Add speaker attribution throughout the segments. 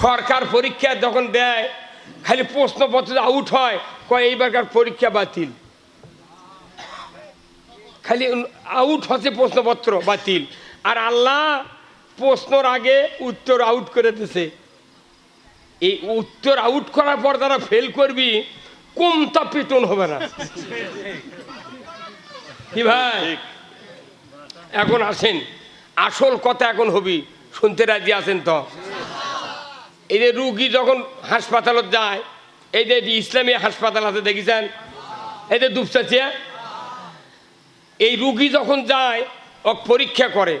Speaker 1: সরকার পরীক্ষা যখন দেয়, খালি প্রশ্নপত্র আউট হয়, কয় এইবারকার পরীক্ষা বাতিল। খালি আউট হচ্ছে প্রশ্নপত্র বাতিল। আর আল্লাহ প্রশ্নর আগে উত্তর আউট করে দিছে। এই উত্তর আউট করার পর তারা ফেল করবি কমতা পিটন হবে না? কি ভাই? এখন আসেন। আসল কথা এখন হবি। শুনতে রাজি আছেন তো? এই যে রুগী যখন হাসপাতালত যায়, এই যে ইসলামী হাসপাতাল আছে, দেখেছেন? এই যে দুপচাচিয়া এই রুগী যখন যায়, ও পরীক্ষা করে,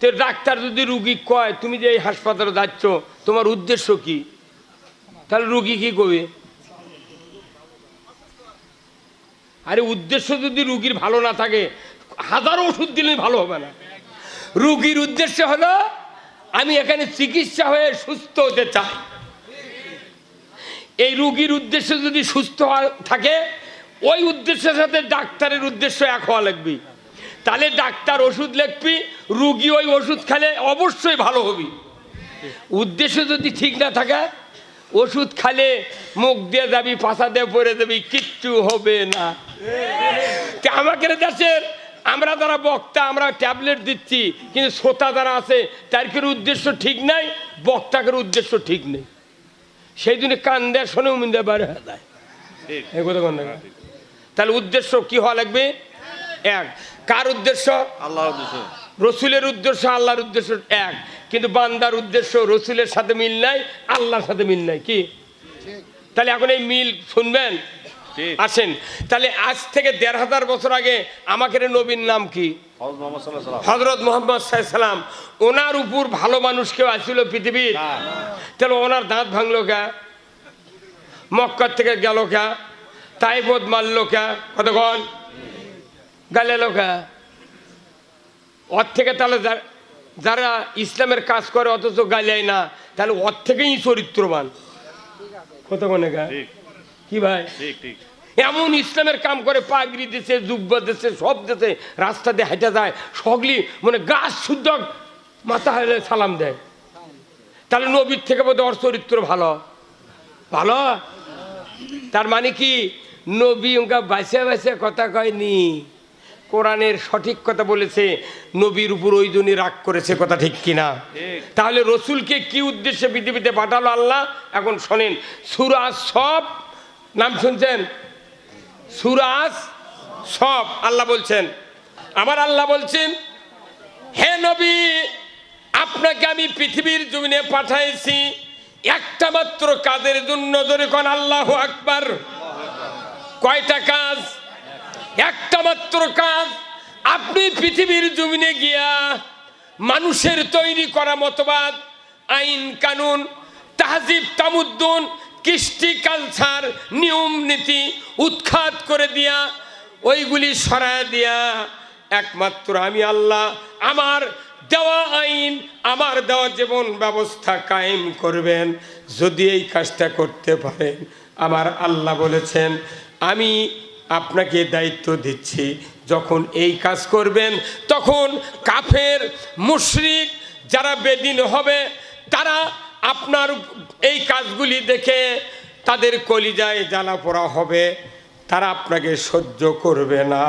Speaker 1: তো ডাক্তার যদি রুগী কয়, তুমি যে এই হাসপাতালে যাচ্ছ, তোমার উদ্দেশ্য কি? তাহলে রুগী কি করবে? আরে উদ্দেশ্য যদি রুগীর ভালো না থাকে, হাজার ওষুধ দিলে ভালো হবে না। রুগীর উদ্দেশ্য হলো আমি এখানে চিকিৎসা হয়ে সুস্থ হতে চাই। এই রুগীর উদ্দেশ্য যদি সুস্থ থাকে, ওই উদ্দেশ্যের সাথে ডাক্তারের উদ্দেশ্য এক হওয়া লাগবে। তাহলে ডাক্তার ওষুধ লিখবি, রুগী ওই ওষুধ খেলে অবশ্যই ভালো হবি। উদ্দেশ্য যদি ঠিক না থাকে, ওষুধ খালে মুখ দিয়ে যাবি পাশা দিয়ে পরে যাবি, কিচ্ছু হবে না। আমাকে দেশের আমরা যারা বক্তা আমরা ট্যাবলেট দিচ্ছি কিন্তু শ্রোতা যারা আছে তার উদ্দেশ্য ঠিক নাই বক্তাকের উদ্দেশ্য ঠিক নেই। সেই জন্য কান দেয় শোনেও মিন্দে বাইরে হয়ে যায়। এই কথা তাহলে উদ্দেশ্য কি হওয়া লাগবে? এক কার উদ্দেশ্য?
Speaker 2: আল্লাহ উদ্দেশ্য।
Speaker 1: রসুলের উদ্দেশ্য আল্লাহর উদ্দেশ্য এক। কিন্তু বান্দার উদ্দেশ্য রসুলের সাথে মিল নাই আল্লাহর সাথে মিল নাই কি? তাহলে এখন এই মিল শুনবেন? আসেন তাহলে আজ থেকে দেড় হাজার বছর আগে আমাকে নবীর নাম কি?
Speaker 2: হজরত মোহাম্মদ সাল্লাম
Speaker 1: সাল্লাম ওনার উপর ভালো মানুষ কেউ আসছিল পৃথিবীর। তাহলে ওনার দাঁত ভাঙলো কা? মক্কার থেকে গেল কা? তাইবোধ মারলো কা? কতক্ষণ গেল? কা? ওর থেকে তাহলে যারা ইসলামের কাজ করে অথচ গালিয়ায় না তাহলে ওর থেকেই চরিত্রবান। কতক্ষণে গা
Speaker 2: ঠিক।
Speaker 1: কি ভাই?
Speaker 2: ঠিক ঠিক।
Speaker 1: এমন ইসলামের কাম করে পাগড়ি দিছে জুব্বা দিছে সব দিছে রাস্তা দিয়ে হেঁটে যায় সগলি মানে গাছ শুদ্ধ মাথা হেলে সালাম দেয়। তাহলে নবীর থেকে বোধ ওর চরিত্র ভালো। ভালো? তার মানে কি? নবী ওঙ্কা বাসে বাসে কথা কয়নি। কোরআনের সঠিক কথা বলেছে নবীর উপর ওই জন্যই রাগ করেছে কথা ঠিক কিনা? তাহলে রসুলকে কি উদ্দেশ্যে পৃথিবীতে পাঠালো আল্লাহ? এখন শোনেন সুরাজ সব নাম শুনছেন? সুরাজ সব, আল্লাহ বলছেন। আমার আল্লাহ বলছেন, হে নবী, আপনাকে আমি পৃথিবীর জমিনে পাঠাইছি একটা মাত্র কাজের জন্য কোন আল্লাহ আকবার। কয়টা কাজ? একটা মাত্র কাজ, আপনি পৃথিবীর জমিনে গিয়া মানুষের তৈরি করা মতবাদ, আইন, কানুন, তাহজিব, তামুদ্দুন কৃষ্টি কালচার নিয়ম নীতি উৎখাত করে দিয়া, ওইগুলি সরায় দিয়া, একমাত্র আমি আল্লাহ, আমার দেওয়া আইন, আমার দেওয়া জীবন ব্যবস্থা কায়েম করবেন। যদি এই কাজটা করতে পারেন, আমার আল্লাহ বলেছেন, আমি আপনাকে দায়িত্ব দিচ্ছি, যখন এই কাজ করবেন, তখন কাফের, মুশরিক যারা বেদিন হবে, তারা আপনার এই কাজগুলি দেখে তাদের কলিজায় জ্বালা পোড়া হবে তারা আপনাকে সহ্য করবে না।